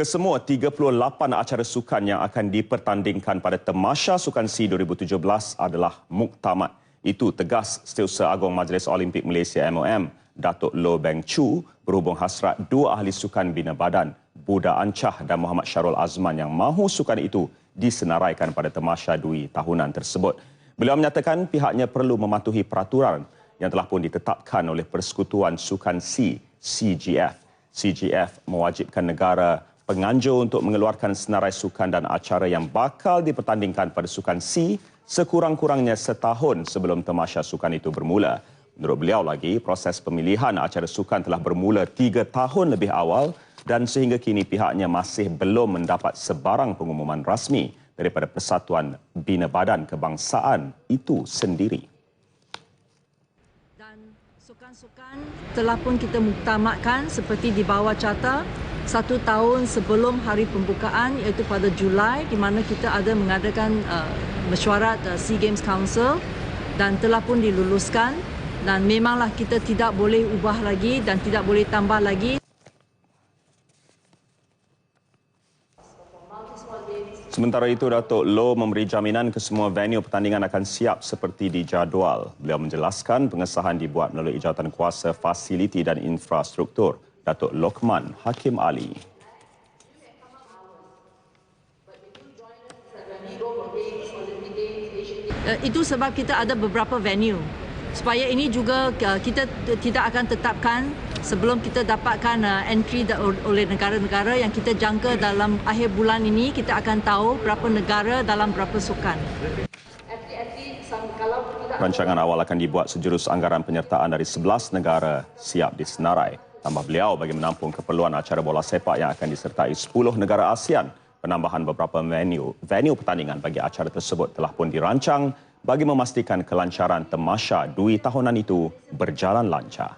Kesemua 38 acara sukan yang akan dipertandingkan pada Temasya Sukan C 2017 adalah muktamad. Itu tegas Setiausaha Agong Majlis Olimpik Malaysia MOM, Datuk Loh Beng Chu berhubung hasrat dua ahli sukan bina badan, Buda Ancah dan Muhammad Syarul Azman yang mahu sukan itu disenaraikan pada Temasya Dui tahunan tersebut. Beliau menyatakan pihaknya perlu mematuhi peraturan yang telah pun ditetapkan oleh Persekutuan Sukan C, CGF. CGF mewajibkan negara penganjur untuk mengeluarkan senarai sukan dan acara yang bakal dipertandingkan pada Sukan C sekurang-kurangnya setahun sebelum temasya sukan itu bermula. Menurut beliau lagi, proses pemilihan acara sukan telah bermula tiga tahun lebih awal dan sehingga kini pihaknya masih belum mendapat sebarang pengumuman rasmi daripada Persatuan Bina Badan Kebangsaan itu sendiri. Dan sukan-sukan telah pun kita muktamadkan seperti di bawah carta satu tahun sebelum hari pembukaan iaitu pada Julai di mana kita ada mengadakan uh, mesyuarat uh, SEA Games Council dan telah pun diluluskan dan memanglah kita tidak boleh ubah lagi dan tidak boleh tambah lagi. Sementara itu, Datuk Loh memberi jaminan ke semua venue pertandingan akan siap seperti dijadual. Beliau menjelaskan pengesahan dibuat melalui Jawatan Kuasa Fasiliti dan Infrastruktur Datuk Lokman Hakim Ali. Uh, itu sebab kita ada beberapa venue. Supaya ini juga uh, kita tidak akan tetapkan sebelum kita dapatkan uh, entry oleh negara-negara yang kita jangka dalam akhir bulan ini kita akan tahu berapa negara dalam berapa sukan. Rancangan awal akan dibuat sejurus anggaran penyertaan dari 11 negara siap disenarai. Tambah beliau bagi menampung keperluan acara bola sepak yang akan disertai 10 negara ASEAN. Penambahan beberapa venue, venue pertandingan bagi acara tersebut telah pun dirancang bagi memastikan kelancaran temasya dui tahunan itu berjalan lancar.